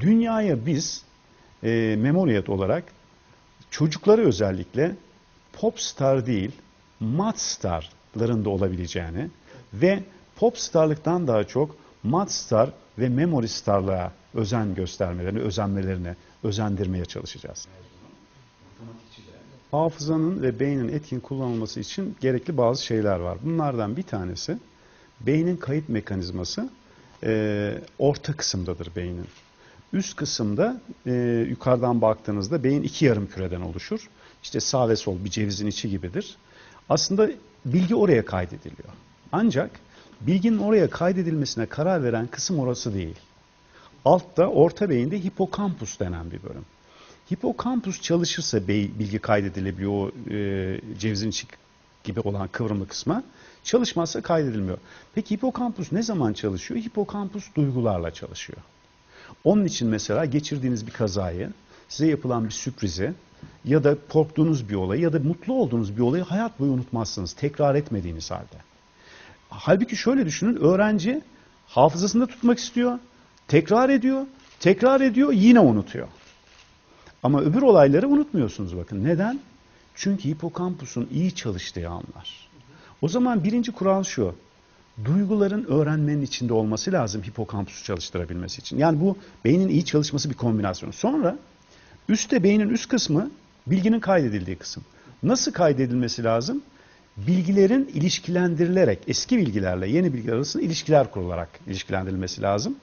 Dünyaya biz e, Memoriyet olarak çocukları özellikle popstar değil, madstarların da olabileceğini ve popstarlıktan daha çok madstar ve memory starlığa özen göstermelerini, özenmelerini özendirmeye çalışacağız. Hafızanın ve beynin etkin kullanılması için gerekli bazı şeyler var. Bunlardan bir tanesi beynin kayıt mekanizması e, orta kısımdadır beynin. Üst kısımda e, yukarıdan baktığınızda beyin iki yarım küreden oluşur. İşte sağ ve sol bir cevizin içi gibidir. Aslında bilgi oraya kaydediliyor. Ancak bilginin oraya kaydedilmesine karar veren kısım orası değil. Altta orta beyinde hipokampus denen bir bölüm. Hipokampus çalışırsa bilgi kaydedilebiliyor o e, cevizin içi gibi olan kıvrımlı kısma. Çalışmazsa kaydedilmiyor. Peki hipokampus ne zaman çalışıyor? Hipokampus duygularla çalışıyor. Onun için mesela geçirdiğiniz bir kazayı, size yapılan bir sürprizi ya da korktuğunuz bir olayı ya da mutlu olduğunuz bir olayı hayat boyu unutmazsınız. Tekrar etmediğiniz halde. Halbuki şöyle düşünün, öğrenci hafızasında tutmak istiyor, tekrar ediyor, tekrar ediyor, yine unutuyor. Ama öbür olayları unutmuyorsunuz bakın. Neden? Çünkü hipokampusun iyi çalıştığı anlar. O zaman birinci kural şu. Duyguların öğrenmenin içinde olması lazım hipokampusu çalıştırabilmesi için. Yani bu beynin iyi çalışması bir kombinasyon. Sonra üstte beynin üst kısmı bilginin kaydedildiği kısım. Nasıl kaydedilmesi lazım? Bilgilerin ilişkilendirilerek eski bilgilerle yeni bilgiler arasında ilişkiler kurularak ilişkilendirilmesi lazım.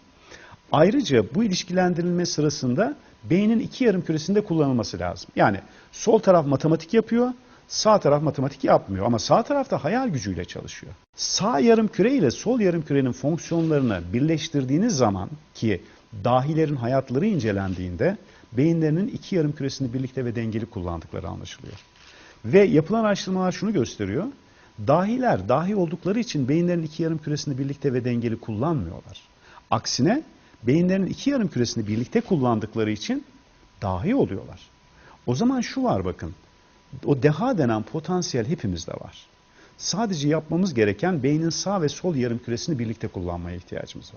Ayrıca bu ilişkilendirilme sırasında beynin iki yarım küresinde kullanılması lazım. Yani sol taraf matematik yapıyor, sağ taraf matematik yapmıyor ama sağ tarafta hayal gücüyle çalışıyor. Sağ yarım küre ile sol yarım kürenin fonksiyonlarını birleştirdiğiniz zaman ki dahilerin hayatları incelendiğinde beyinlerinin iki yarım küresini birlikte ve dengeli kullandıkları anlaşılıyor. Ve yapılan araştırmalar şunu gösteriyor. Dahiler dahi oldukları için beyinlerin iki yarım küresini birlikte ve dengeli kullanmıyorlar. Aksine beyinlerin iki yarım küresini birlikte kullandıkları için dahi oluyorlar. O zaman şu var bakın. O deha denen potansiyel hepimizde var. Sadece yapmamız gereken beynin sağ ve sol yarım küresini birlikte kullanmaya ihtiyacımız var.